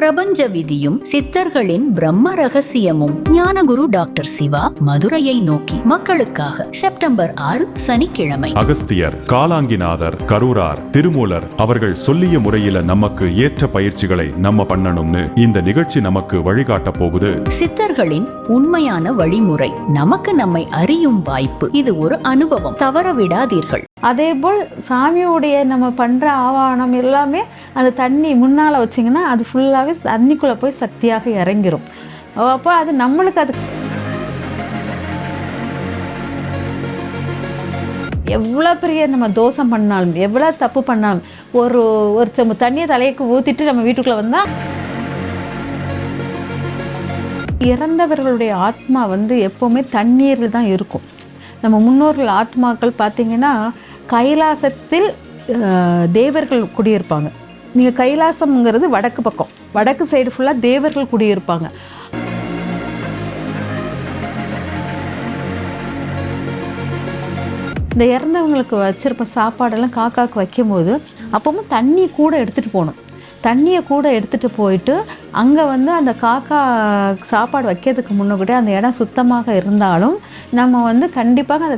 பிரபஞ்ச விதியும் சித்தர்களின் பிரம்ம ரகசியமும். ஞானகுரு டாக்டர் சிவா மதுரையை நோக்கி மக்களுக்காக செப்டம்பர் ஆறு சனிக்கிழமை. அகஸ்தியர் காலாங்கிநாதர் கரூரார் திருமூலர் அவர்கள் சொல்லிய முறையில நமக்கு ஏற்ற பயிற்சிகளை நம்ம பண்ணணும்னு இந்த நிகழ்ச்சி நமக்கு வழிகாட்ட போகுது. சித்தர்களின் உண்மையான வழிமுறை. நமக்கு நம்மை அறியும் வாய்ப்பு. இது ஒரு அனுபவம். தவற விடாதீர்கள். அதே போல் சாமியோடைய நம்ம பண்ணுற ஆவானம் எல்லாமே அந்த தண்ணி முன்னால் வச்சிங்கன்னா அது ஃபுல்லாகவே தண்ணிக்குள்ளே போய் சக்தியாக இறங்கிரும். அப்போ அது நம்மளுக்கு அது எவ்வளோ பெரிய நம்ம தோஷம் பண்ணாலும் எவ்வளோ தப்பு பண்ணாலும் ஒரு ஒரு சம்பு தண்ணியை தலைக்கு ஊற்றிட்டு நம்ம வீட்டுக்குள்ளே வந்தால் இறந்தவர்களுடைய ஆத்மா வந்து எப்போவுமே தண்ணீரில் தான் இருக்கும். நம்ம முன்னோர்கள் ஆத்மாக்கள் பார்த்தீங்கன்னா கைலாசத்தில் தேவர்கள் குடியிருப்பாங்க. நீங்கள் கைலாசம்ங்கிறது வடக்கு பக்கம். வடக்கு சைடு ஃபுல்லாக தேவர்கள் குடியிருப்பாங்க. இந்த இறந்தவங்களுக்கு வச்சிருப்ப சாப்பாடெல்லாம் காக்காக்கு வைக்கும்போது அப்பவும் தண்ணி கூட எடுத்துகிட்டு போகணும். தண்ணியை கூட எடுத்துகிட்டு போயிட்டு அங்கே வந்து அந்த காக்கா சாப்பாடு வைக்கிறதுக்கு முன்னாடி அந்த இடம் சுத்தமாக இருந்தாலும் நம்ம வந்து கண்டிப்பாக அதை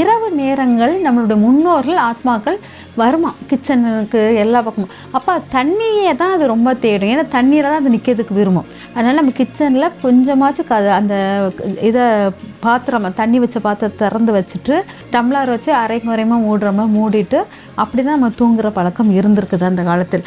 இரவு நேரங்கள் நம்மளுடைய முன்னோர்கள் ஆத்மாக்கள் வருமா? கிச்சனுக்கு எல்லா பக்கமும். அப்போ தண்ணியை தான் அது ரொம்ப தேடும். ஏன்னா தண்ணீரை தான் அது நிற்கிறதுக்கு விரும்பும். அதனால் நம்ம கிச்சனில் கொஞ்சமாச்சும் க அந்த இதை பாத்திரம் தண்ணி வச்ச பாத்திரத்தை திறந்து வச்சுட்டு டம்ளர் வச்சு அரை குறையமாக மூடுற மாதிரி மூடிட்டு அப்படி தான் நம்ம தூங்குகிற பழக்கம் இருந்திருக்குது அந்த காலத்தில்.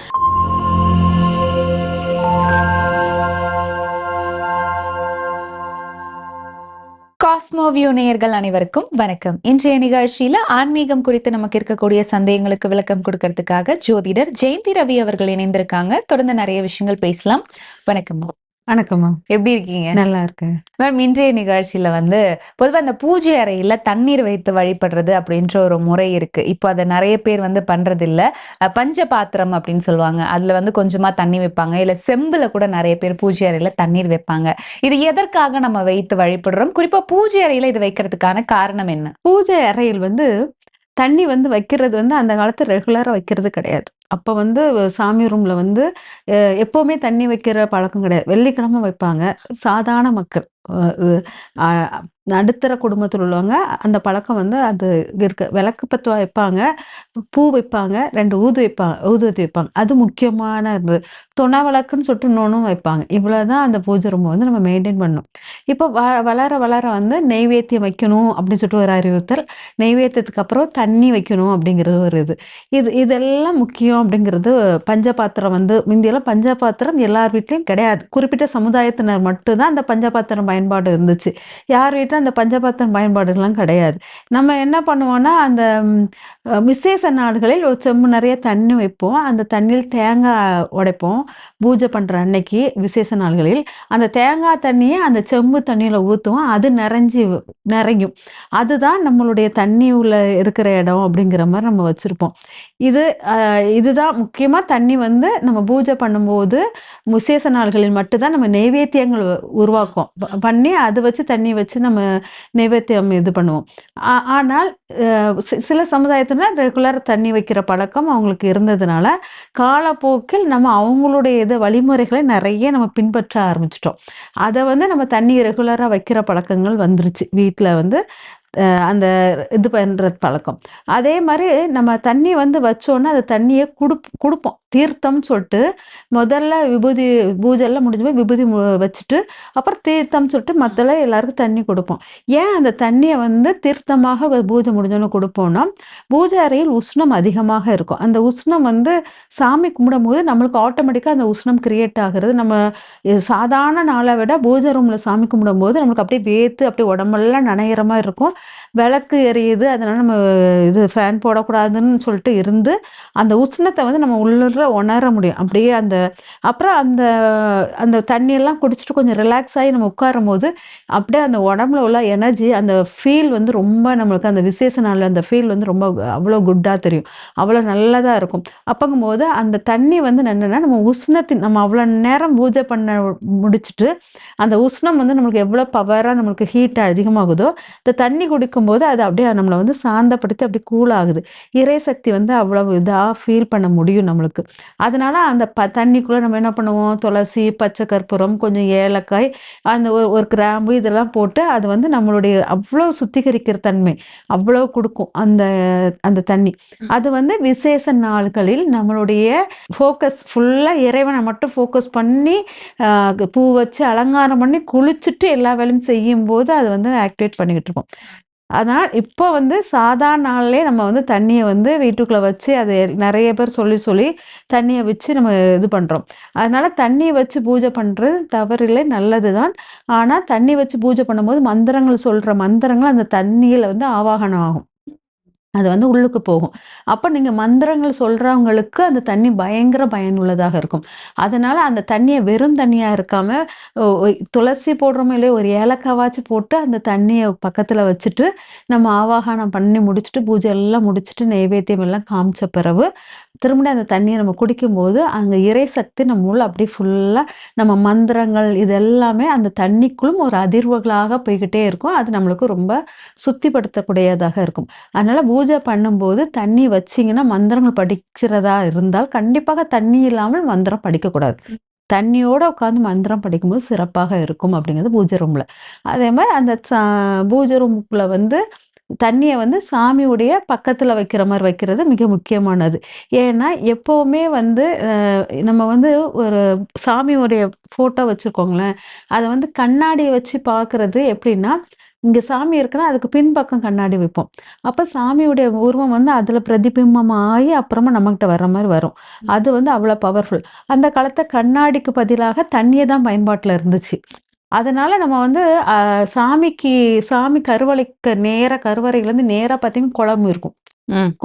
காஸ்மோவியூ நேயர்கள் அனைவருக்கும் வணக்கம். இன்றைய நிகழ்ச்சியில ஆன்மீகம் குறித்து நமக்கு இருக்கக்கூடிய சந்தேகங்களுக்கு விளக்கம் கொடுக்கறதுக்காக ஜோதிடர் ஜெயந்தி ரவி அவர்கள் இணைந்திருக்காங்க. தொடர்ந்து நிறைய விஷயங்கள் பேசலாம். வணக்கம். வணக்கம்மா எப்படி இருக்கீங்க? நல்லா இருக்கேன். மேம் இன்றைய நிகழ்ச்சியில வந்து பொதுவாக அந்த பூஜை அறையில தண்ணீர் வைத்து வழிபடுறது அப்படின்ற ஒரு முறை இருக்கு. இப்போ அதை நிறைய பேர் வந்து பண்றது இல்ல அஹ் பஞ்ச பாத்திரம் அப்படின்னு சொல்லுவாங்க. அதுல வந்து கொஞ்சமா தண்ணி வைப்பாங்க. இல்ல செம்புல கூட நிறைய பேர் பூஜை அறையில தண்ணீர் வைப்பாங்க. இது எதற்காக நம்ம வைத்து வழிபடுறோம்? குறிப்பா பூஜை அறையில இது வைக்கிறதுக்கான காரணம் என்ன? பூஜை அறையில் வந்து தண்ணி வந்து வைக்கிறது வந்து அந்த காலத்து ரெகுலராக வைக்கிறது கிடையாது. அப்போ வந்து சாமி ரூமில் வந்து எப்போவுமே தண்ணி வைக்கிற பழக்கம் கிடையாது. வெள்ளிக்கிழமை வைப்பாங்க. சாதாரண மக்கள். நடுத்தர குடும்பத்தில் உள்ளவங்க அந்த பழக்கம் வந்து அது இருக்க. விளக்கு பத்துவா வைப்பாங்க. பூ வைப்பாங்க. ரெண்டு ஊது வைப்பாங்க ஊதுவத்தி வைப்பாங்க. அது முக்கியமான இது. துணை விளக்குன்னு சொல்லிட்டு இன்னொன்றும் வைப்பாங்க. இவ்வளோதான் அந்த பூஜை ரூமை வந்து நம்ம மெயின்டைன் பண்ணணும். இப்போ வ வளர வளர வந்து நெய்வேத்தியம் வைக்கணும் அப்படின்னு சொல்லிட்டு ஒரு அறிவுறுத்தல் நெய்வேத்தியத்துக்கு அப்புறம் தண்ணி வைக்கணும் அப்படிங்கிறது ஒரு இது. இது இதெல்லாம் முக்கியம் அப்படிங்கிறது பஞ்ச பாத்திரம் வந்து முந்தியெல்லாம் பஞ்சபாத்திரம் எல்லார் வீட்லேயும் கிடையாது. குறிப்பிட்ட சமுதாயத்தினர் மட்டும்தான் அந்த பஞ்ச பாத்திரம் பயன்பாடு இருந்துச்சு. யார் வீட்டிலும் அந்த பஞ்ச பாத்திரம் பயன்பாடுகள்லாம் கிடையாது. நம்ம என்ன பண்ணுவோம்னா அந்த விசேஷ நாடுகளில் ஒரு செம்பு நிறைய தண்ணி வைப்போம். அந்த தண்ணியில் தேங்காய் உடைப்போம். பூஜை பண்ணுற அன்னைக்கு விசேஷ நாள்களில். அந்த தேங்காய் தண்ணியை அந்த செம்பு தண்ணியில் ஊற்றுவோம் அது நிறைஞ்சி நிறையும். அதுதான் நம்மளுடைய தண்ணி உள்ள இருக்கிற இடம் அப்படிங்கிற மாதிரி நம்ம வச்சுருப்போம். இது இது இதுதான் முக்கியமாக தண்ணி வந்து நம்ம பூஜை பண்ணும்போது விசேஷ நாள்களில் மட்டும்தான் நம்ம நைவேத்தியங்கள் உருவாக்குவோம். ப- பண்ணி அதை வச்சு தண்ணி வச்சு நம்ம நைவேத்தியம் இது பண்ணுவோம். ஆனால் சில சமுதாயத்தில் ரெகுலர் தண்ணி வைக்கிற பழக்கம் அவங்களுக்கு இருந்ததுனால காலப்போக்கில் நம்ம அவங்களுடைய இது வழிமுறைகளை நிறைய நம்ம பின்பற்ற ஆரம்பிச்சிட்டோம். அதை வந்து நம்ம தண்ணி ரெகுலராக வைக்கிற பழக்கங்கள் வந்துருச்சு. வீட்டில் வந்து அந்த இது பண்ணுற பழக்கம். அதே மாதிரி நம்ம தண்ணி வந்து வச்சோன்னா அந்த தண்ணியை குடுப் கொடுப்போம். தீர்த்தம்னு சொல்லிட்டு முதல்ல விபூதி பூஜைலாம் முடிஞ்ச போய் விபூதி மு- வச்சுட்டு அப்புறம் தீர்த்தம்னு சொல்லிட்டு மற்றல எல்லாருக்கும் தண்ணி கொடுப்போம். ஏன் அந்த தண்ணியை வந்து தீர்த்தமாக பூஜை முடிஞ்சோன்னு கொடுப்போம்னா பூஜை அறையில் உஷ்ணம் அதிகமாக இருக்கும். அந்த உஷ்ணம் வந்து சாமி கும்பிடும் போது நம்மளுக்கு ஆட்டோமேட்டிக்காக அந்த உஷ்ணம் கிரியேட் ஆகிறது. நம்ம சாதாரண நாளை விட பூஜை ரூமில் சாமி கும்பிடும் போது நம்மளுக்கு அப்படியே வேத்து அப்படியே உடம்பெல்லாம் நனையிற மாதிரி இருக்கும். விளக்கு எரியுது அதனால நம்ம இது ஃபேன் போடக்கூடாதுன்னு சொல்லிட்டு இருந்து அந்த உஷ்ணத்தை வந்து நம்ம உள்ள உணர்ற உணர முடியும். அப்படியே அந்த அப்புறம் அந்த அந்த தண்ணியெல்லாம் குடிச்சிட்டு கொஞ்சம் ரிலாக்ஸ் ஆகி நம்ம உட்காரும் போது அப்படியே அந்த உடம்புல உள்ள எனர்ஜி அந்த ஃபீல் வந்து ரொம்ப நம்மளுக்கு அந்த விசேஷ நாளில் அந்த ஃபீல் வந்து ரொம்ப அவ்வளோ குட்டாக தெரியும். அவ்வளோ நல்லதாக இருக்கும். அப்பங்கும்போது அந்த தண்ணி வந்து என்னென்னா நம்ம உஷ்ணத்தின் நம்ம அவ்வளோ நேரம் பூஜை பண்ண முடிச்சுட்டு அந்த உஷ்ணம் வந்து நம்மளுக்கு எவ்வளோ பவராக நம்மளுக்கு ஹீட் அதிகமாகுதோ இந்த தண்ணி குடிக்கும்போது அது அப்படியே நம்மளை வந்து சாந்தப்படுத்தி அப்படி கூல் ஆகுது. இறை சக்தி வந்து அவ்வளவு இதாக ஃபீல் பண்ண முடியும் நம்மளுக்கு. அதனால அந்த ப தண்ணிக்குள்ளே நம்ம என்ன பண்ணுவோம்? துளசி பச்சை கற்பூரம் கொஞ்சம் ஏலக்காய் அந்த ஒரு ஒரு கிராம்பு இதெல்லாம் போட்டு அது வந்து நம்மளுடைய அவ்வளோ சுத்திகரிக்கிற தன்மை அவ்வளோ கொடுக்கும் அந்த அந்த தண்ணி. அது வந்து விசேஷ நாள்களில் நம்மளுடைய ஃபோக்கஸ் ஃபுல்லாக இறைவனை மட்டும் ஃபோக்கஸ் பண்ணி பூ வச்சு அலங்காரம் பண்ணி குளிச்சுட்டு எல்லா வேலையும் செய்யும்போது அது வந்து ஆக்டிவேட் பண்ணிக்கிட்டு இருக்கோம். அதனால் இப்போ வந்து சாதாரண நாள்லேயே நம்ம வந்து தண்ணியை வந்து வீட்டுக்குள்ளே வச்சு அதை நிறைய பேர் சொல்லி சொல்லி தண்ணியை வச்சு நம்ம இது பண்ணுறோம் அதனால் தண்ணியை வச்சு பூஜை பண்ணுறது தவறில்லை நல்லது தான் ஆனால் தண்ணி வச்சு பூஜை பண்ணும்போது மந்திரங்கள் சொல்கிற மந்திரங்கள் அந்த தண்ணியில் வந்து ஆவாகனம் ஆகும். அது வந்து உள்ளுக்கு போகும். அப்போ நீங்கள் மந்திரங்கள் சொல்கிறவங்களுக்கு அந்த தண்ணி பயங்கர பயனுள்ளதாக இருக்கும். அதனால் அந்த தண்ணியை வெறும் தண்ணியாக இருக்காமல் துளசி போடுறோமோ இல்லையோ ஒரு ஏலக்காவாச்சும் போட்டு அந்த தண்ணியை பக்கத்தில் வச்சுட்டு நம்ம ஆவாகனம் பண்ணி முடிச்சுட்டு பூஜை எல்லாம் முடிச்சுட்டு நைவேத்தியம் எல்லாம் காமிச்ச பிறகு திரும்ப அந்த தண்ணியை நம்ம குடிக்கும்போது அங்கே இறை சக்தி நம்ம உள்ள அப்படியே ஃபுல்லாக நம்ம மந்திரங்கள் இது எல்லாமே அந்த தண்ணிக்குள்ளும் ஒரு அதிர்வுகளாக போய்கிட்டே இருக்கும். அது நம்மளுக்கு ரொம்ப சுத்திப்படுத்தக்கூடியதாக இருக்கும். அதனால் பூஜை பண்ணும்போது தண்ணி வச்சிங்கன்னா மந்திரங்கள் படிக்கிறதா இருந்தால் கண்டிப்பாக தண்ணி இல்லாமல் மந்திரம் படிக்கக்கூடாது. தண்ணியோடு உட்காந்து மந்திரம் படிக்கும்போது சிறப்பாக இருக்கும் அப்படிங்கிறது பூஜை ரூமில் அதே மாதிரி அந்த சா- பூஜை ரூமுக்குள்ளே வந்து தண்ணியை வந்து சாமியுடைய பக்கத்தில் வைக்கிற மாதிரி வைக்கிறது மிக முக்கியமானது. ஏன்னா எப்போவுமே வந்து நம்ம வந்து ஒரு சாமியுடைய ஃபோட்டோ வச்சுருக்கோங்களேன். அதை வந்து கண்ணாடியை வச்சு பார்க்கறது எப்படின்னா இங்கே சாமி இருக்குன்னா அதுக்கு பின்பக்கம் கண்ணாடி வைப்போம். அப்போ சாமியுடைய உருவம் வந்து அதில் பிரதிபிம்பமாகி அப்புறமா நம்மகிட்ட வர்ற மாதிரி வரும். அது வந்து அவ்வளோ பவர்ஃபுல் அந்த காலத்தை கண்ணாடிக்கு பதிலாக தண்ணியை தான் பயன்பாட்டில் இருந்துச்சு. அதனால நம்ம வந்து சாமிக்கு சாமி கருவறைக்கு நேர கருவறையிலேருந்து நேராக பார்த்தீங்கன்னா குளம் இருக்கும். ம்.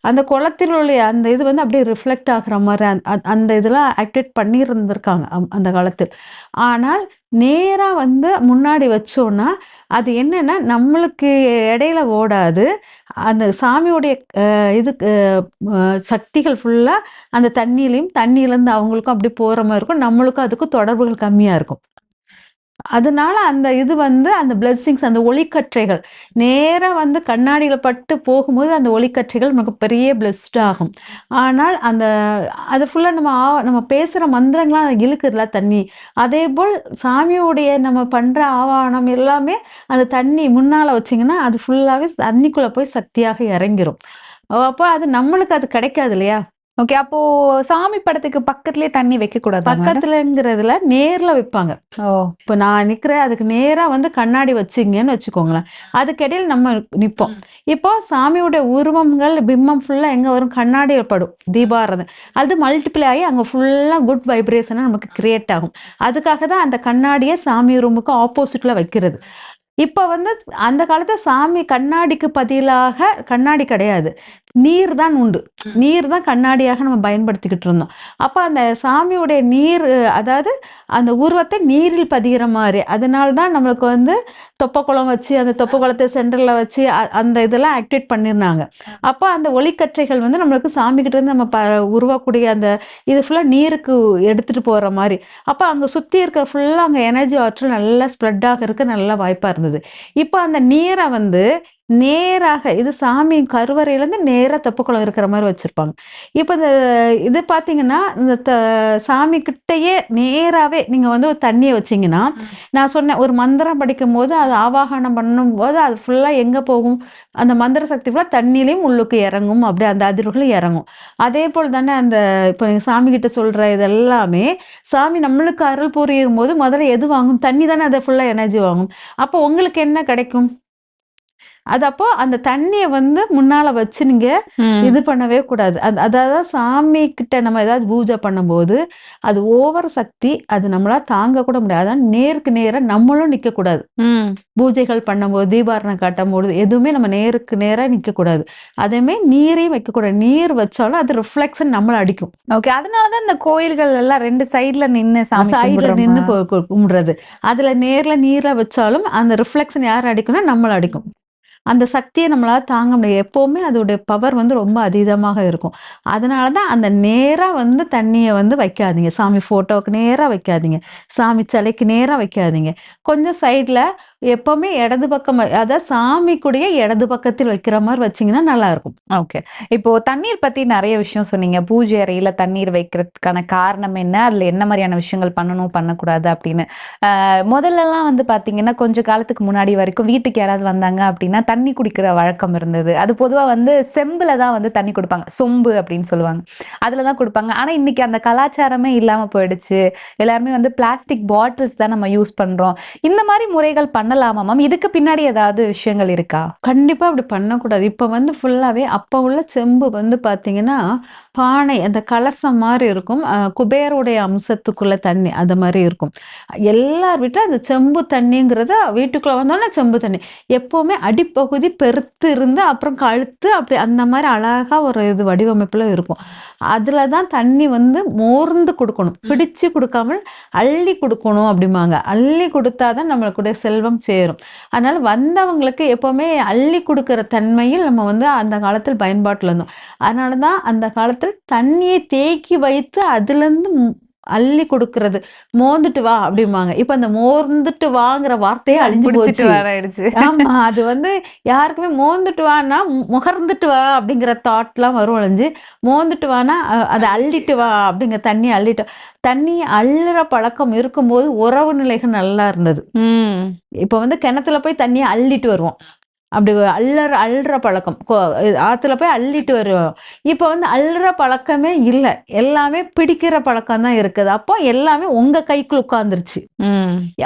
அந்த குளத்தில் உள்ள அந்த இது வந்து அப்படியே ரிஃப்ளெக்ட் ஆகுற மாதிரி அந்த- இதெல்லாம் ஆக்டிவேட் பண்ணியிருந்திருக்காங்க அந்த காலத்தில். ஆனால் நேராக வந்து முன்னாடி வச்சோன்னா அது என்னன்னா நம்மளுக்கு இடையில ஓடாது. அந்த சாமியுடைய இது சக்திகள் ஃபுல்லாக அந்த தண்ணியிலையும் தண்ணியிலேருந்து அவங்களுக்கும் அப்படி போகிற மாதிரி இருக்கும். நம்மளுக்கும் அதுக்கும் தொடர்புகள் கம்மியாக இருக்கும். அதனால அந்த இது வந்து அந்த பிளெஸ்ஸிங்ஸ் அந்த ஒளிக்கற்றைகள். நேராக வந்து கண்ணாடியில் பட்டு போகும்போது அந்த ஒளிக்கற்றைகள் நமக்கு பெரிய பிளெஸ்ட் ஆகும். ஆனால் அந்த அது ஃபுல்லாக நம்ம ஆ- நம்ம பேசுகிற மந்திரங்கள்லாம் அது இழுக்குதுல தண்ணி. அதே போல் சாமியோடைய நம்ம பண்ணுற ஆவானம் எல்லாமே அந்த தண்ணி முன்னால் வச்சிங்கன்னா அது ஃபுல்லாகவே தண்ணிக்குள்ளே போய் சக்தியாக இறங்கிரும். அப்போ அது நம்மளுக்கு அது கிடைக்காது இல்லையா? ஓகே அப்போ சாமி படத்துக்கு பக்கத்துலயே தண்ணி வைக்க கூடாது பக்கத்துலங்கிறதுல நேர்ல வைப்பாங்க. ஓ. இப்போ நான் நிற்கிறேன் அதுக்கு நேராக வந்து கண்ணாடி வச்சிங்கன்னு வச்சுக்கோங்களேன். அதுக்கிடையில் நம்ம நிற்போம் இப்போ சாமியோட உருவங்கள் பிம்பம் ஃபுல்லாக எங்கே வரும்? கண்ணாடியில் படும். தீபாரதனை. அது மல்டிப்ளை ஆகி அங்கே ஃபுல்லாக குட் வைப்ரேஷனாக நமக்கு கிரியேட் ஆகும். அதுக்காக தான் அந்த கண்ணாடியை சாமி ரூமுக்கு ஆப்போசிட்டில் வைக்கிறது. இப்போ வந்து அந்த காலத்துல சாமி கண்ணாடிக்கு பதிலாக கண்ணாடி கிடையாது. நீர் தான் உண்டு. நீர் தான் கண்ணாடியாக நம்ம பயன்படுத்திக்கிட்டு இருந்தோம். அப்போ அந்த சாமியுடைய நீர் அதாவது அந்த உருவத்தை நீரில் பதிகிற மாதிரி அதனால தான் நம்மளுக்கு வந்து தொப்பக்குளம் வச்சு அந்த தொப்பக்குளத்தை சென்டரில் வச்சு அந்த இதெல்லாம் ஆக்டிவேட் பண்ணியிருந்தாங்க அப்போ அந்த ஒளிக்கற்றைகள் வந்து நம்மளுக்கு சாமிக்கிட்ட இருந்து நம்ம ப உருவாக்கூடிய அந்த இது ஃபுல்லாக நீருக்கு எடுத்துகிட்டு போகிற மாதிரி. அப்போ அங்கே சுற்றி இருக்கிற ஃபுல்லாக அங்கே எனர்ஜி ஆற்றல் நல்லா ஸ்ப்ரெட் ஆகிறதுக்கு நல்ல வாய்ப்பாக இருந்தது. இப்போ அந்த நீரை வந்து நேராக இது சாமி கருவறையிலேருந்து நேராக தெப்பக்குளம் இருக்கிற மாதிரி வச்சுருப்பாங்க. இப்போ இந்த இது பார்த்தீங்கன்னா இந்த த சாமி கிட்டேயே நேராகவே நீங்கள் வந்து ஒரு தண்ணியை வச்சீங்கன்னா நான் சொன்னேன் ஒரு மந்திரம் படிக்கும்போது அது ஆவாகனம் பண்ணும்போது அது ஃபுல்லாக எங்கே போகும்? அந்த மந்திர சக்தி ஃபுல்லாக தண்ணியிலையும் உள்ளுக்கு இறங்கும் அப்படியே அந்த அதிர்வுகளும் இறங்கும். அதே போல் தானே அந்த இப்போ நீங்கள் சாமி கிட்ட சொல்கிற இதெல்லாமே சாமி நம்மளுக்கு அருள் புரியும் போது முதல்ல எது வாங்கும்? தண்ணி தானே அதை ஃபுல்லாக எனர்ஜி வாங்கும். அப்போ உங்களுக்கு என்ன கிடைக்கும்? அது அப்போ அந்த தண்ணியை வந்து முன்னால வச்சு நீங்க இது பண்ணவே கூடாது. அது அதாவது சாமி கிட்ட நம்ம ஏதாவது பூஜை பண்ணும்போது அது ஓவர் சக்தி அது நம்மளால தாங்க கூட முடியாது. அதான் நேருக்கு நேரா நம்மளும் நிக்க கூடாது. பூஜைகள் பண்ணும்போது தீபாரணம் காட்டும்போது எதுவுமே நம்ம நேருக்கு நேரா நிக்க கூடாது அதேமே நீரையும் வைக்கக்கூடாது. நீர் வச்சாலும் அது ரிஃப்ளெக்ஷன் நம்மள அடிக்கும். ஓகே. அதனாலதான் இந்த கோயில்கள் எல்லாம் ரெண்டு சைடுல நின்னு சாமி சைடுல கு- கும்பிடுறது. அதுல நேர்ல நீர்ல வச்சாலும் அந்த ரிஃப்ளெக்ஷன் யார் அடிக்கும்னா நம்மள அடிக்கும். அந்த சக்தியை நம்மளால் தாங்க முடியாது. எப்போவுமே அதோடைய பவர் வந்து ரொம்ப அதீதமாக இருக்கும். அதனால தான் அந்த நேராக வந்து தண்ணியை வந்து வைக்காதீங்க. சாமி ஃபோட்டோவுக்கு நேராக வைக்காதீங்க. சாமி சிலைக்கு நேராக வைக்காதீங்க. கொஞ்சம் சைடில் எப்போவுமே இடது பக்கம் அதாவது சாமிக்குடைய இடது பக்கத்தில் வைக்கிற மாதிரி வச்சீங்கன்னா நல்லா இருக்கும். ஓகே இப்போது தண்ணீர் பற்றி நிறைய விஷயம் சொன்னீங்க. பூஜை அறையில் தண்ணீர் வைக்கிறதுக்கான காரணம் என்ன? அதில் என்ன மாதிரியான விஷயங்கள் பண்ணணும் பண்ணக்கூடாது அப்படின்னு. முதல்லலாம் வந்து பார்த்தீங்கன்னா கொஞ்சம் காலத்துக்கு முன்னாடி வரைக்கும் வீட்டுக்கு யாராவது வந்தாங்க அப்படின்னா தண்ணி குடிக்கிற வழக்கம் இருந்தது. அது பொதுவாக வந்து செம்பில் தான் வந்து தண்ணி கொடுப்பாங்க. சொம்பு அப்படின்னு சொல்லுவாங்க. அதில் தான் கொடுப்பாங்க. ஆனா இன்னைக்கு அந்த கலாச்சாரமே இல்லாம போயிடுச்சு. எல்லாருமே வந்து பிளாஸ்டிக் பாட்டில்ஸ் தான் நம்ம யூஸ் பண்றோம். இந்த மாதிரி முறைகள் பண்ணலாமா மேம் இதுக்கு பின்னாடி ஏதாவது விஷயங்கள் இருக்கா? கண்டிப்பா அப்படி பண்ணக்கூடாது. இப்போ வந்து ஃபுல்லாவே அப்போ உள்ள செம்பு வந்து பார்த்தீங்கன்னா பானை அந்த கலசம் மாதிரி இருக்கும். குபேருடைய அம்சத்துக்குள்ள தண்ணி அந்த மாதிரி இருக்கும். எல்லார் வீட்டிலும் அந்த செம்பு தண்ணிங்கிறது வீட்டுக்குள்ள வந்தோம்னா செம்பு தண்ணி. எப்பவுமே அடிப்பகுதி பெருத்து இருந்து அப்புறம் கழுத்து அப்படி அந்த மாதிரி அழகா ஒரு இது வடிவமைப்புல இருக்கும். அதுல தான் தண்ணி வந்து மோர்ந்து கொடுக்கணும். பிடிச்சு கொடுக்காமல் அள்ளி கொடுக்கணும் அப்படிம்பாங்க. அள்ளி கொடுத்தாதான் நம்மளுக்குடைய செல்வம் சேரும். அதனால வந்தவங்களுக்கு எப்பவுமே அள்ளி கொடுக்கிற தன்மையில் நம்ம வந்து அந்த காலத்தில் பயன்பாட்டில் இருந்தோம். அதனால தான் அந்த காலத்தில் தண்ணியை தேக்கி வைத்து அதுலேருந்து அள்ளி கொடுக்கறது. மோந்துட்டு வா அப்படிம்பாங்க. இப்ப அந்த மோர்ந்துட்டு வாங்குற வார்த்தையே அழிஞ்சு போச்சு. ஆமா அது வந்து யாருக்குமே மோந்துட்டு வான்னா மு- முகர்ந்துட்டு வா அப்படிங்கிற தாட்லாம் வரும் அழிஞ்சு. மோந்துட்டு வானா அதை அள்ளிட்டு வா அப்படிங்கிற தண்ணி அள்ளிட்டு தண்ணி அள்ளுற பழக்கம் இருக்கும்போது உறவு நிலைகள் நல்லா இருந்தது. இப்போ வந்து கிணத்துல போய் தண்ணியை அள்ளிட்டு வருவோம். அப்படி அள்ளற அள்ளுற பழக்கம். ஆத்துல போய் அள்ளிட்டு வருவோம். இப்போ வந்து அள்ளுற பழக்கமே இல்லை. எல்லாமே பிடிக்கிற பழக்கம் தான் இருக்குது. அப்போ எல்லாமே உங்க கைக்குள்ள உட்காந்துருச்சு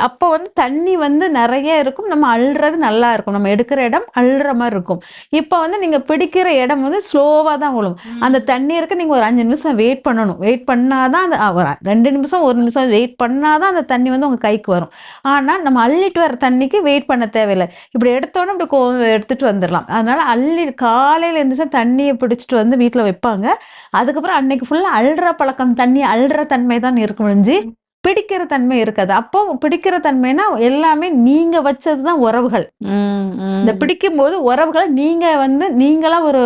அப்போ வந்து தண்ணி வந்து நிறைய இருக்கும். நம்ம அள்ளுறது நல்லா இருக்கும். நம்ம எடுக்கிற இடம் அள்ளுற மாதிரி இருக்கும். இப்போ வந்து நீங்க பிடிக்கிற இடம் வந்து ஸ்லோவா தான் விழும் அந்த தண்ணீருக்கு நீங்க ஒரு அஞ்சு நிமிஷம் வெயிட் பண்ணணும். வெயிட் பண்ணாதான் அந்த ஒரு ரெண்டு நிமிஷம் ஒரு நிமிஷம் வெயிட் பண்ணாதான் அந்த தண்ணி வந்து உங்க கைக்கு வரும். ஆனா நம்ம அள்ளிட்டு வர தண்ணிக்கு வெயிட் பண்ண தேவையில்லை. இப்படி எடுத்தோன்னே இப்படி எடுத்துகிட்டு எடுத்துட்டு வந்துடலாம் அதனால அள்ளி காலையில எழுந்துச்சா தண்ணியை பிடிச்சிட்டு வந்து வீட்டுல வைப்பாங்க. அதுக்கப்புறம் அன்னைக்கு ஃபுல்லா அழுற பழக்கம் தண்ணி அழுற தன்மை தான் இருக்கும் முடிஞ்சு பிடிக்கிற தன்மை இருக்காது. அப்போ பிடிக்கிற தன்மைனா எல்லாமே நீங்க வச்சதுதான் உறவுகள். இந்த பிடிக்கும் போது உறவுகளை நீங்க வந்து நீங்களா ஒரு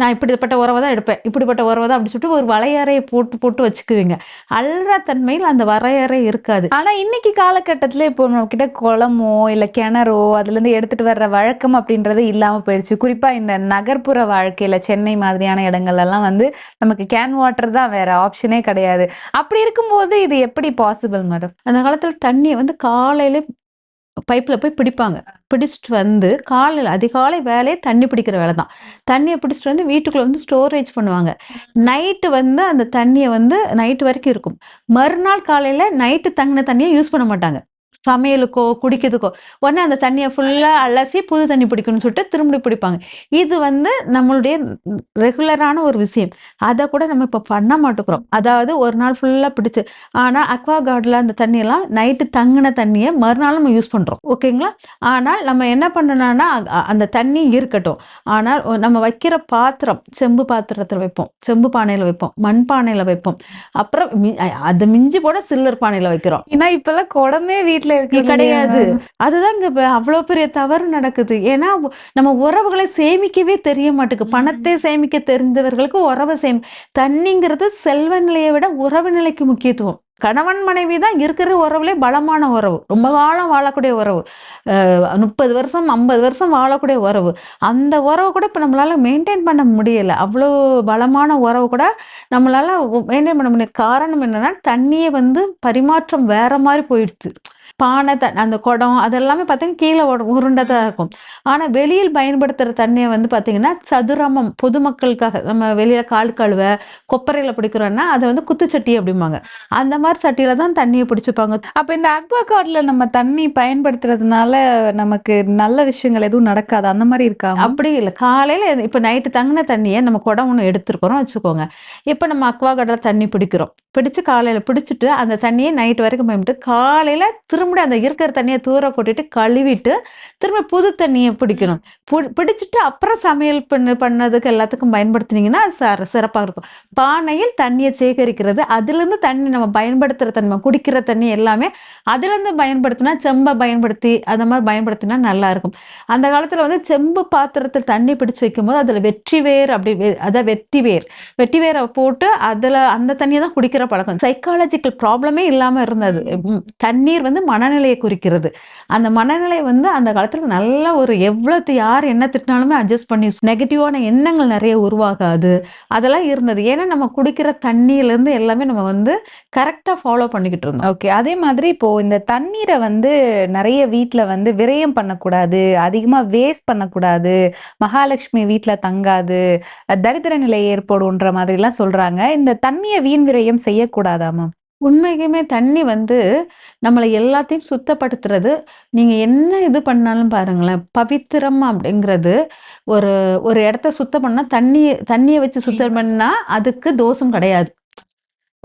நான் இப்படிப்பட்ட உறவை தான் எடுப்பேன் இப்படிப்பட்ட உறவை தான் அப்படி சொல்லிட்டு ஒரு வளையறையை போட்டு போட்டு வச்சுக்குவீங்க. அல்ற தன்மையில் அந்த வரையறை இருக்காது. ஆனா இன்னைக்கு காலகட்டத்துல இப்போ நம்ம கிட்ட குளமோ இல்ல கிணறோ அதுல இருந்து எடுத்துட்டு வர்ற வழக்கம் அப்படின்றது இல்லாம போயிடுச்சு. குறிப்பா இந்த நகர்ப்புற வாழ்க்கையில சென்னை மாதிரியான இடங்கள்ல எல்லாம் வந்து நமக்கு கேன் வாட்டர் தான் வேற ஆப்ஷனே கிடையாது. அப்படி இருக்கும்போது இது எப்படி பாசிபிள் மேடம் அந்த காலத்தில் தண்ணியை வந்து காலையில பைப்பில் போய் பிடிப்பாங்க. பிடிச்சிட்டு வந்து காலையில் அதிகாலை வேலையே தண்ணி பிடிக்கிற வேலை தான். தண்ணியை பிடிச்சிட்டு வந்து வீட்டுக்குள்ளே வந்து ஸ்டோரேஜ் பண்ணுவாங்க. நைட்டு வந்து அந்த தண்ணியை வந்து நைட்டு வரைக்கும் இருக்கும். மறுநாள் காலையில் நைட்டு தங்கின தண்ணியை யூஸ் பண்ண மாட்டாங்க. சமையலுக்கோ குடிக்கிறதுக்கோ உடனே அந்த தண்ணியை ஃபுல்லாக அலசி புது தண்ணி பிடிக்கணும்னு சொல்லிட்டு திரும்பி பிடிப்பாங்க. இது வந்து நம்மளுடைய ரெகுலரான ஒரு விஷயம். அதை கூட நம்ம இப்போ பண்ண மாட்டேங்கிறோம் அதாவது ஒரு நாள் ஃபுல்லாக பிடிச்சு ஆனால் அக்வா கார்டில் அந்த தண்ணியெல்லாம் நைட்டு தங்கின தண்ணியை மறுநாள் நம்ம யூஸ் பண்ணுறோம் ஓகேங்களா ஆனால் நம்ம என்ன பண்ணணும்னா அந்த தண்ணி இருக்கட்டும். ஆனால் நம்ம வைக்கிற பாத்திரம் செம்பு பாத்திரத்தில் வைப்போம். செம்பு பானையில் வைப்போம். மண் பானையில் வைப்போம். அப்புறம் அது மிஞ்சி போட சில்லர் பானையில் வைக்கிறோம். ஏன்னா இப்போல்லாம் குடமே வீட்டில் இருக்கு இங்க கிடையாது. அதுதான் இங்க இப்ப அவ்வளவு பெரிய தவறு நடக்குது. ஏன்னா நம்ம உறவுகளை சேமிக்கவே தெரிய மாட்டேங்குது பணத்தை சேமிக்க தெரிந்தவர்களுக்கு உறவை சேமி தண்ணிங்கிறது செல்வ நிலையை விட உறவு நிலைக்கு முக்கியத்துவம். கணவன் மனைவி தான் இருக்கிற உறவுலே பலமான உறவு. ரொம்ப காலம் வாழக்கூடிய உறவு. முப்பது வருஷம் ஐம்பது வருஷம் வாழக்கூடிய உறவு. அந்த உறவு கூட இப்போ நம்மளால மெயின்டைன் பண்ண முடியல. அவ்வளோ பலமான உறவு கூட நம்மளால மெயின்டைன் பண்ண முடியல. காரணம் என்னன்னா தண்ணியை வந்து பரிமாற்றம் வேற மாதிரி போயிடுச்சு. பானை த அந்த குடம் அதெல்லாமே பார்த்தீங்கன்னா கீழே உருண்டை தான் இருக்கும். ஆனால் வெளியில் பயன்படுத்துகிற தண்ணியை வந்து பார்த்தீங்கன்னா சதுரமம் பொதுமக்களுக்காக நம்ம வெளியில் கால் கழுவ கொப்பரையில் பிடிக்கிறோன்னா அதை வந்து குத்துச்சட்டி அப்படிம்பாங்க. அந்த மாதிரி சட்டியில் தான் தண்ணியை பிடிச்சிப்பாங்க. அப்போ இந்த அக்வா கார்டில் நம்ம தண்ணி பயன்படுத்துறதுனால நமக்கு நல்ல விஷயங்கள் எதுவும் நடக்காது? அந்த மாதிரி இருக்கா அப்படி இல்லை. காலையில் இப்போ நைட்டு தங்கின தண்ணியை நம்ம குடம் ஒன்று எடுத்துருக்குறோம் வச்சுக்கோங்க. இப்போ நம்ம அக்வா கார்டில் தண்ணி பிடிக்கிறோம். பிடிச்சு காலையில் பிடிச்சிட்டு அந்த தண்ணியை நைட் வரைக்கும் பயன்பட்டு காலையில் திரும்ப அந்த இருக்கிற தண்ணியை தூர கொட்டிட்டு கழுவிட்டு திரும்ப புது தண்ணியை பிடிக்கணும். பு- பிடிச்சிட்டு அப்புறம் சமையல் பண்ண பண்ணதுக்கு எல்லாத்துக்கும் பயன்படுத்துனீங்கன்னா அது சிறப்பாக இருக்கும். பானையில் தண்ணியை சேகரிக்கிறது அதுலேருந்து தண்ணி நம்ம பயன்படுத்துகிற தண்ணி குடிக்கிற தண்ணி எல்லாமே அதுலேருந்து பயன்படுத்தினா செம்பை பயன்படுத்தி அந்த மாதிரி பயன்படுத்தினா நல்லா இருக்கும். அந்த காலத்தில் வந்து செம்பு பாத்திரத்தில் தண்ணி பிடிச்சி வைக்கும்போது அதில் வெற்றி வேர் அப்படி வே- அதான் வெட்டி வேர். வெட்டி வேரை போட்டு அதில் அந்த தண்ணியை தான் குடிக்கிற பழக்கம். சைக்காலஜிக்கல் ப்ராப்ளமே இல்லாமல் இருந்தது. தண்ணீர் வந்து மனநிலையை குறிக்கிறது. அந்த மனநிலை வந்து அந்த காலத்தில் நல்ல ஒரு எவ்வளோ யார் என்ன திட்டினாலுமே அட்ஜஸ்ட் பண்ணி நெகட்டிவான எண்ணங்கள் நிறைய உருவாகாது. அதெல்லாம் இருந்தது. ஏன்னா நம்ம குடிக்கிற தண்ணியிலேருந்து எல்லாமே நம்ம வந்து கரெக்டாக ஃபாலோ பண்ணிக்கிட்டு இருந்தோம். ஓகே அதே மாதிரி இப்போ இந்த தண்ணீரை வந்து நிறைய வீட்டில் வந்து விரயம் பண்ணக்கூடாது அதிகமாக வேஸ்ட் பண்ணக்கூடாது மகாலட்சுமி வீட்டில் தங்காது தரித்திர நிலை ஏற்படும்ன்ற மாதிரிலாம் சொல்கிறாங்க சொல்றாங்க. இந்த தண்ணியை வீண் விரயம் செய்யக்கூடாதாமா உண்மைக்குமே தண்ணி வந்து நம்மளை எல்லாத்தையும் சுத்தப்படுத்துறது. நீங்க என்ன இது பண்ணாலும் பாருங்களேன் பவித்திரம் அப்படிங்கிறது ஒரு ஒரு இடத்த சுத்தம் பண்ணா தண்ணி தண்ணியை வச்சு சுத்தம் பண்ணா அதுக்கு தோஷம் கிடையாது.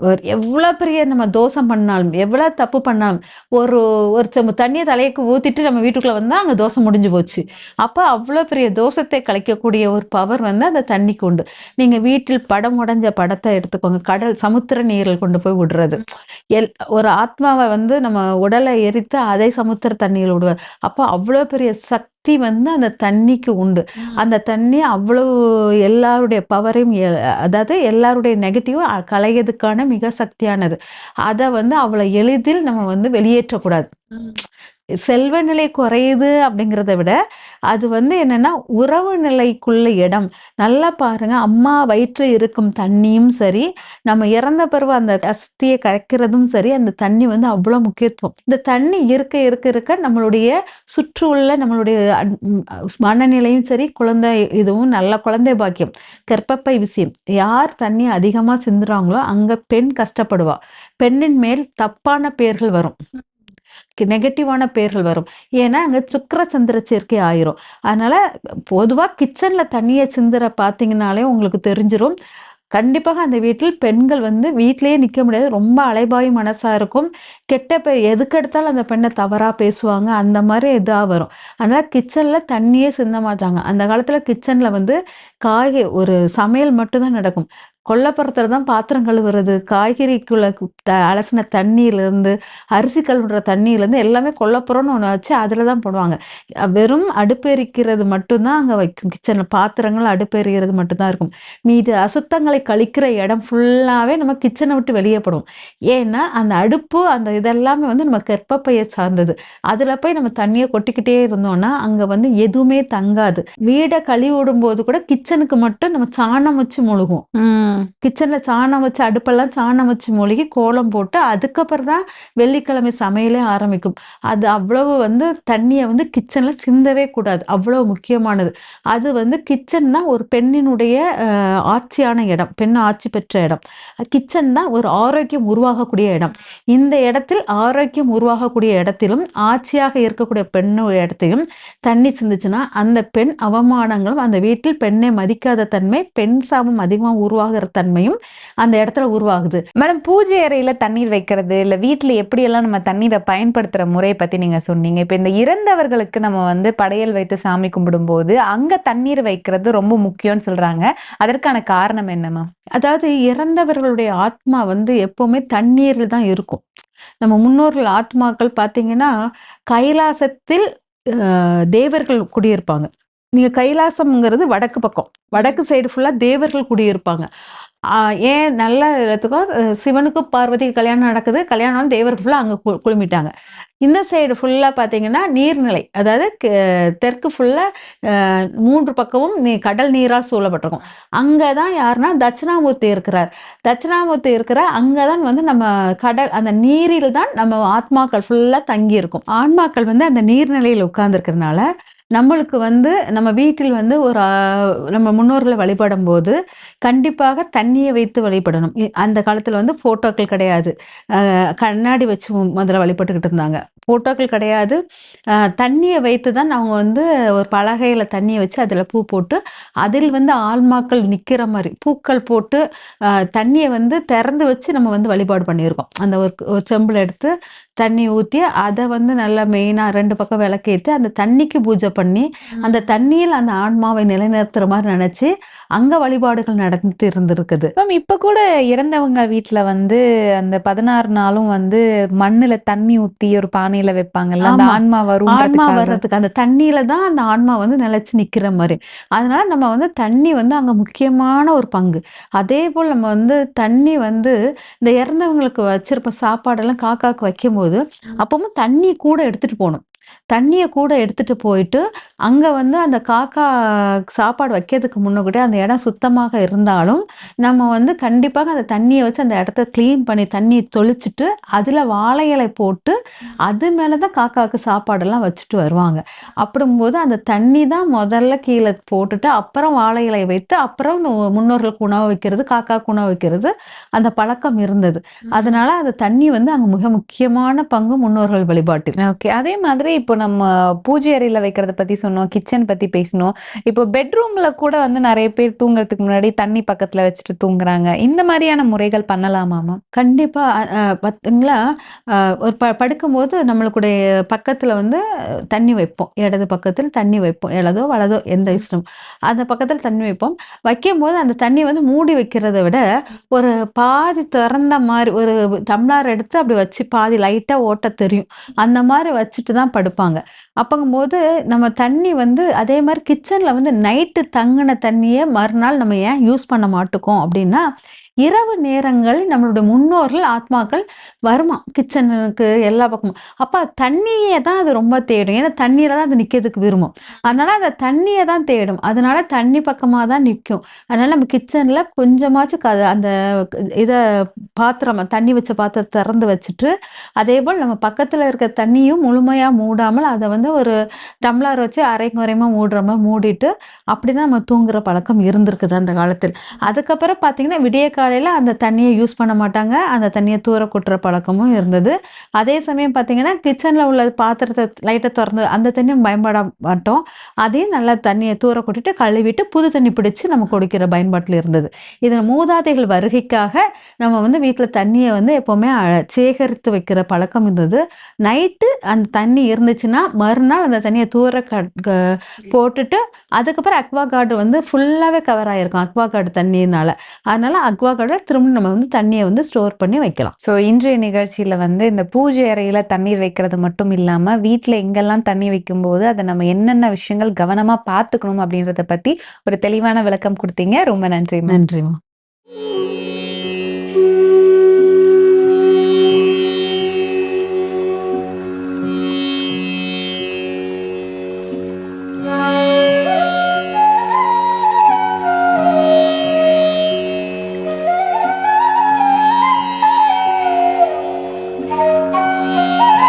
ஒரு எவ்வளோ பெரிய நம்ம தோஷம் பண்ணாலும் எவ்வளோ தப்பு பண்ணாலும் ஒரு ஒரு செம்பு தண்ணியை தலைக்கு ஊற்றிட்டு நம்ம வீட்டுக்குள்ளே வந்தால் அங்கே தோசை முடிஞ்சு போச்சு. அப்போ அவ்வளோ பெரிய தோஷத்தை கலைக்கக்கூடிய ஒரு பவர் வந்து அந்த தண்ணிக்கு உண்டு. நீங்கள் வீட்டில் படம் உடஞ்ச படத்தை எடுத்துக்கோங்க. கடல் சமுத்திர நீரில் கொண்டு போய் விடுறது. எல் ஒரு ஆத்மாவை வந்து நம்ம உடலை எரித்து அதை சமுத்திர தண்ணியில் விடுவார். அப்போ அவ்வளோ பெரிய சக்தி வந்து அந்த தண்ணிக்கு உண்டு. அந்த தண்ணி அவ்வளவு எல்லாருடைய பவரையும் அதாவது எல்லாருடைய நெகட்டிவும் களையதுக்கான மிக சக்தியானது. அதை வந்து அவ்வளோ எளிதில் நம்ம வந்து வெளியேற்றக்கூடாது. செல்வ நிலை குறையுது அப்படிங்கிறத விட அது வந்து என்னன்னா உறவு நிலைக்குள்ள இடம். நல்லா பாருங்க அம்மா வயிற்றில் இருக்கும் தண்ணியும் சரி நம்ம இறந்த பிறகு அந்த அஸ்தியை கரைக்கிறதும் சரி அந்த தண்ணி வந்து அவ்வளோ முக்கியத்துவம். இந்த தண்ணி இருக்க இருக்க இருக்க நம்மளுடைய சுற்று உள்ள நம்மளுடைய மனநிலையும் சரி குழந்தை இதுவும் நல்ல குழந்தை பாக்கியம். கர்ப்பப்பை விஷயம் யார் தண்ணி அதிகமாக சிந்துறாங்களோ அங்க பெண் கஷ்டப்படுவா. பெண்ணின் மேல் தப்பான பெயர்கள் வரும். நெகட்டிவான பேர்கள் வரும். ஏன்னா அங்கே சுக்கிர சந்திர சேர்க்கை ஆயிரும். அதனால பொதுவாக கிச்சனில் தண்ணியை சிந்துற பார்த்தீங்கனாலே உங்களுக்கு தெரிஞ்சிடும் கண்டிப்பாக அந்த வீட்டில் பெண்கள் வந்து வீட்டிலேயே நிற்க முடியாது. ரொம்ப அலைபாய் மனசாக இருக்கும். கெட்ட பெ எதுக்கு எடுத்தாலும் அந்த பெண்ணை தவறாக பேசுவாங்க. அந்த மாதிரி இதாக வரும். அதனால் கிச்சனில் தண்ணியே சிந்த மாட்டாங்க. அந்த காலத்தில் கிச்சனில் வந்து காய்கறி ஒரு சமையல் மட்டும்தான் நடக்கும். கொல்லப்புறத்துல தான் பாத்திரம் கழுவுறது காய்கறிக்குள்ள த- அலசின தண்ணியிலேருந்து அரிசி கழுவுற தண்ணியிலேருந்து எல்லாமே கொல்லப்புறம்னு ஒன்று வச்சு அதில் தான் போடுவாங்க. வெறும் அடுப்பெரிக்கிறது மட்டும்தான் அங்கே வைக்கும். கிச்சனில் பாத்திரங்கள் அடுப்பெரிக்கிறது மட்டும்தான் இருக்கும். மீதி அசுத்தங்களை கழிக்கிற இடம் ஃபுல்லாகவே நம்ம கிச்சனை விட்டு வெளியே போடுவோம். ஏன்னா அந்த அடுப்பு அந்த இதெல்லாமே வந்து நம்ம கர்ப்பப்பையை சார்ந்தது. அதில் போய் நம்ம தண்ணியை கொட்டிக்கிட்டே இருந்தோம்னா அங்கே வந்து எதுவுமே தங்காது. வீடை கழுவி விடும்போது கூட கிச்சனுக்கு மட்டும் நம்ம சாணம் வச்சு முழுகும் கிச்சனில் சாணம் வச்சு அடுப்பெல்லாம் சாணம் வச்சு மொழுகி கோலம் போட்டு அதுக்கப்புறம் தான் வெள்ளிக்கிழமை சமையலே ஆரம்பிக்கும். அது அவ்வளவு வந்து தண்ணியை வந்து கிச்சனில் சிந்தவே கூடாது. அவ்வளவு முக்கியமானது. அது வந்து கிச்சன் தான் ஒரு பெண்ணினுடைய ஆட்சியான இடம். பெண் ஆட்சி பெற்ற இடம். கிச்சன் தான் ஒரு ஆரோக்கியம் உருவாகக்கூடிய இடம். இந்த இடத்தில் ஆரோக்கியம் உருவாகக்கூடிய இடத்திலும் ஆட்சியாக இருக்கக்கூடிய பெண்ணு இடத்தையும் தண்ணி சிந்துச்சுன்னா அந்த பெண் அவமானங்களும் அந்த வீட்டில் பெண்ணை மதிக்காத தன்மை பெண் சாபம் அதிகமாக உருவாகிறது தன்மையும் அந்த இடத்துல உருவாகுது. மேடம் பூஜை அறையில தண்ணீர் வைக்கிறது இல்ல எப்படி எப்படியெல்லாம் நம்ம தண்ணீரை பயன்படுத்துற முறையை பத்தி நீங்க சொன்னீங்க. இப்ப இந்த இறந்தவர்களுக்கு நம்ம வந்து படையல் வைத்து சாமி கும்பிடும்போது அங்க தண்ணீர் வைக்கிறது ரொம்ப முக்கியம்னு சொல்றாங்க. அதற்கான காரணம் என்னமா அதாவது இறந்தவர்களுடைய ஆத்மா வந்து எப்பவுமே தண்ணீரில் தான் இருக்கும். நம்ம முன்னோர்கள் ஆத்மாக்கள் பார்த்தீங்கன்னா கைலாசத்தில் தேவர்கள் குடியிருப்பாங்க. நீங்க கைலாசம்ங்கிறது வடக்கு பக்கம். வடக்கு சைடு ஃபுல்லா தேவர்கள் குடியிருப்பாங்க. ஏன் நல்ல இடத்துக்கும் சிவனுக்கு சிவனுக்கும் பார்வதிக்கு கல்யாணம் நடக்குது. கல்யாணம் தேவருக்கு ஃபுல்லாக அங்கே கு குழுமிட்டாங்க. இந்த சைடு ஃபுல்லாக பார்த்தீங்கன்னா நீர்நிலை அதாவது தெற்கு ஃபுல்லாக மூன்று பக்கமும் நீ கடல் நீரால் சூழப்பட்டிருக்கும். அங்கே தான் யாருன்னா தட்சிணாமூர்த்தி இருக்கிறார். தட்சிணாமூர்த்தி இருக்கிற அங்கே தான் வந்து நம்ம கடல் அந்த நீரில் தான் நம்ம ஆத்மாக்கள் ஃபுல்லாக தங்கி இருக்கும் ஆன்மாக்கள் வந்து அந்த நீர்நிலையில் உட்கார்ந்துருக்கிறதுனால நம்மளுக்கு வந்து நம்ம வீட்டில் வந்து ஒரு நம்ம முன்னோர்களை வழிபடும் போது கண்டிப்பாக தண்ணியை வைத்து வழிபடணும். அந்த காலத்தில் வந்து ஃபோட்டோக்கள் கிடையாது. கண்ணாடி வச்சு முதல்ல வழிபட்டுக்கிட்டு இருந்தாங்க. ஃபோட்டோக்கள் கிடையாது. தண்ணியை வைத்து தான் அவங்க வந்து ஒரு பலகையில் தண்ணியை வச்சு அதில் பூ போட்டு அதில் வந்து ஆன்மாக்கள் நிற்கிற மாதிரி பூக்கள் போட்டு தண்ணியை வந்து திறந்து வச்சு நம்ம வந்து வழிபாடு பண்ணியிருக்கோம். அந்த ஒரு ஒரு செம்பில் எடுத்து தண்ணி ஊற்றி அதை வந்து நல்லா மெயினாக ரெண்டு பக்கம் விளக்கேற்றி அந்த தண்ணிக்கு பூஜை பண்ணி அந்த தண்ணியில் அந்த ஆன்மாவை நிலைநிறுத்துற மாதிரி நினைச்சு அங்க வழிபாடுகள் நடந்து இருந்திருக்குது. மேம் இப்ப கூட இறந்தவங்க வீட்ல வந்து அந்த பதினாறு நாளும் வந்து மண்ணுல தண்ணி ஊத்தி ஒரு பானையில வைப்பாங்கல்ல அந்த. ஆன்மா வரும் ஆன்மா வர்றதுக்கு அந்த தண்ணியில தான் அந்த ஆன்மா வந்து நிலைச்சு நிக்கிற மாதிரி. அதனால நம்ம வந்து தண்ணி வந்து அங்க முக்கியமான ஒரு பங்கு. அதே போல் நம்ம வந்து தண்ணி வந்து இந்த இறந்தவங்களுக்கு வச்சிருப்ப சாப்பாடெல்லாம் காக்காக்கு வைக்கும்போது அப்பவும் தண்ணி கூட எடுத்துட்டு போகணும். தண்ணியை கூட எடுத்துட்டு போயிட்டு அங்க வந்து அந்த காக்கா சாப்பாடு வைக்கிறதுக்கு முன்னாடி அந்த இடம் சுத்தமாக இருந்தாலும் நம்ம வந்து கண்டிப்பாக அந்த தண்ணியை வச்சு அந்த இடத்த க்ளீன் பண்ணி தண்ணி தொளிச்சிட்டு அதுல வாழை இலை போட்டு அது மேல தான் காக்காவுக்கு சாப்பாடெல்லாம் வச்சுட்டு வருவாங்க. அப்படிங்கும்போது அந்த தண்ணி தான் முதல்ல கீழே போட்டுட்டு அப்புறம் வாழை இலை வைத்து அப்புறம் முன்னோர்களுக்கு உணவு வைக்கிறது காக்காக்கு உணவு வைக்கிறது அந்த பழக்கம் இருந்தது. அதனால அந்த தண்ணி வந்து அங்க மிக முக்கியமான பங்கு முன்னோர்கள் வழிபாட்டில். ஓகே. அதே மாதிரி இப்போ நம்ம பூஜை அறையில் வைக்கிறத பத்தி சொன்னோம் கிச்சன் பத்தி பேசினோம். இப்போ பெட்ரூம்ல கூட வந்து நிறைய பேர் தூங்குறதுக்கு முன்னாடி தண்ணி பக்கத்துல வச்சுட்டு தூங்குறாங்க. இந்த மாதிரியான முறைகள் பண்ணலாமா கண்டிப்பாக கண்டிப்பா. பாத்தீங்களா? ஒரு ப படுக்கும்போது நம்மளுக்குடைய பக்கத்துல வந்து தண்ணி வைப்போம். இடது பக்கத்தில் தண்ணி வைப்போம். இடதோ வலதோ எந்த இஷ்டம். அந்த பக்கத்தில் தண்ணி வைப்போம். வைக்கும்போது அந்த தண்ணி வந்து மூடி வைக்கிறத விட ஒரு பாதி திறந்த மாதிரி ஒரு டம்ளர் எடுத்து அப்படி வச்சு பாதி லைட்டா ஓட்ட தெரியும். அந்த மாதிரி வச்சுட்டு தான் எடுப்பாங்க அப்பங்கும்போது நம்ம தண்ணி வந்து அதே மாதிரி கிச்சன்ல வந்து நைட்டு தங்கின தண்ணியை மறுநாள் நம்ம ஏன் யூஸ் பண்ண மாட்டுக்கோம் அப்படின்னா இரவு நேரங்கள் நம்மளுடைய முன்னோர்கள் ஆத்மாக்கள் வருமா? கிச்சனுக்கு எல்லா பக்கமும். அப்ப தண்ணியை தான் அது ரொம்ப தேடும். ஏன்னா தண்ணியில தான் அது நிக்கிறதுக்கு விரும்பும். அதனால அந்த தண்ணியை தான் தேடும். அதனால தண்ணி பக்கமா தான் நிற்கும். அதனால நம்ம கிச்சன்ல கொஞ்சமாச்சும் க- அந்த இதை பாத்திரம் தண்ணி வச்ச பாத்திரத்தை திறந்து வச்சுட்டு அதே போல் நம்ம பக்கத்துல இருக்க தண்ணியும் முழுமையா மூடாமல் அதை வந்து ஒரு டம்ளர் வச்சு அரை குறையமா மூடுற மாதிரி மூடிட்டு அப்படிதான் நம்ம தூங்குற பழக்கம் இருந்திருக்குது அந்த காலத்தில். அதுக்கப்புறம் பார்த்தீங்கன்னா விடிய காலையில் அந்த தண்ணியை யூஸ் பண்ண மாட்டாங்க. அந்த தண்ணியை தூர கொட்டுற பழக்கமும் இருந்தது. அதே சமயம் பார்த்தீங்கன்னா கிச்சனில் உள்ள பாத்திரத்தை லைட்டை திறந்து அந்த தண்ணியும் பயன்பட மாட்டோம். அதையும் நல்லா தண்ணியை தூர கொட்டிட்டு கழுவிட்டு புது தண்ணி பிடிச்சி நம்ம குடிக்கிற பயன்பாட்டில் இருந்தது. இதில் மூதாதைகள் வருகைக்காக நம்ம வந்து வீட்டில் தண்ணியை வந்து எப்போவுமே சேகரித்து வைக்கிற பழக்கம் இருந்தது. நைட்டு அந்த தண்ணி இருந்துச்சுன்னா மறுநாள் அந்த தண்ணியை தூர க க- போட்டுட்டு அதுக்கப்புறம் அக்வா கார்டு வந்து ஃபுல்லாகவே கவர் ஆகிருக்கும் அக்வா கார்டு தண்ணியினால. அதனால அக்வா கார்டை திரும்ப நம்ம வந்து தண்ணியை வந்து ஸ்டோர் பண்ணி வைக்கலாம். ஸோ இன்றைய நிகழ்ச்சியில வந்து இந்த பூஜை அறையில தண்ணீர் வைக்கிறது மட்டும் இல்லாம வீட்ல எங்கெல்லாம் தண்ணி வைக்கும்போது அதை நம்ம என்னென்ன விஷயங்கள் கவனமா பார்த்துக்கணும் அப்படின்றத பத்தி ஒரு தெளிவான விளக்கம் கொடுத்தீங்க. ரொம்ப நன்றி நன்றிமா